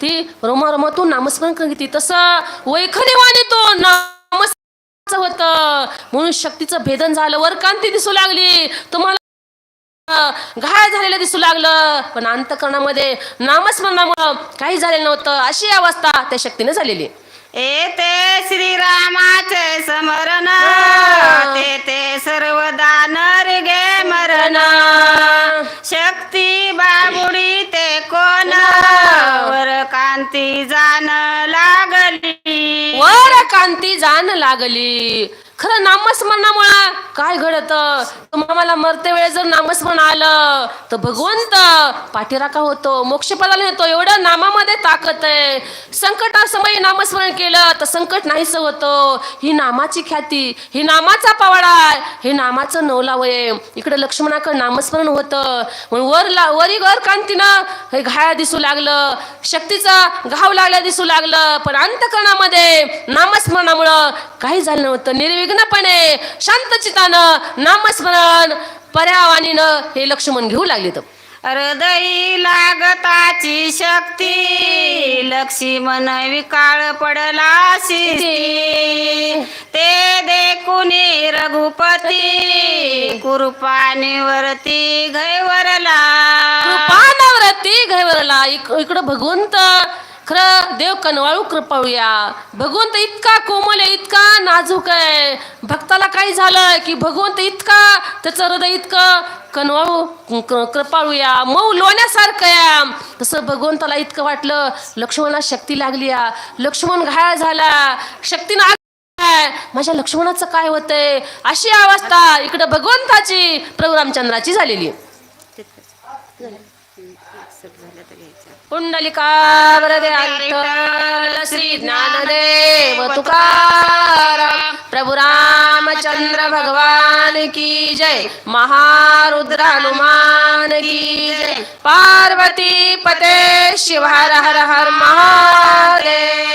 ती रोमा रोमा तू नामस्मरण करत तसं वैखरीवाणी तो नामस्मरण होत. म्हणून शक्तीचं भेदन झालं. वर कांती दिसू लागली. तुम्हाला घाय झालेलं दिसू लागलं. पण अंतकरणामध्ये नामस्मरणामुळं काही झालेलं नव्हतं. अशी अवस्था त्या शक्तीने झालेली येते श्रीरामाचे स्मरण. कांती जाण लागली. वर कांती जाण लागली. खरं नामस्मरणामुळं काय घडत? तुम्हाला मरते वेळेस जर नामस्मरण आलं तर भगवंत पाठीराखा होतो मोक्षपदाला येतो एवढं नामामध्ये ताकद आहे. संकटासमयी नामस्मरण केलं तर संकट नाहीस होतं. ही नामाची ख्याती ही नामाचा पावडा हे नामाचं नवलावय इकडे लक्ष्मणाकडे नामस्मरण होतं. म्हणून वर ला वरी वर कांतीनं हे घाया दिसू लागलं. शक्तीचा घाव लागला दिसू लागलं. पण अंतकरणामध्ये नामस्मरणामुळं काही झालं नव्हतं. निर्विघ्नपणे शांतचितानं नामस्मरण पर्यावानीनं हे लक्ष्मण घेऊ लागले तर. हृदयी लागताची शक्ती लक्ष्मण विकाळ पडला शिस्ती. रघुपती कृपानिवरती घैवरला. कृपानवरती घैवरला. इकडं भगवंत खरं देव कनवाळू कृपाळूया. भगवंत इतका कोमल आहे इतका नाजूक आहे. भक्ताला काही झालं की भगवंत इतका त्याचं हृदय इतकं कनवाळू कृपाळूया. मऊ लोण्यासारखं या तसं भगवंताला इतकं वाटलं लक्ष्मणाला शक्ती लागली या लक्ष्मण घायाळ झाला. शक्तीनं माझ्या लक्ष्मणाचं काय होतंय? अशी अवस्था. इकडं भगवंताची प्रभू रामचंद्राची झालेली. कुंडलिका पुंडलिका वरदे अंतल श्री ज्ञानदेव तुकाराम. प्रभु रामचंद्र भगवान की जय. महारुद्र हनुमान की जय. पार्वती पते शिव हर हर हर महादेव.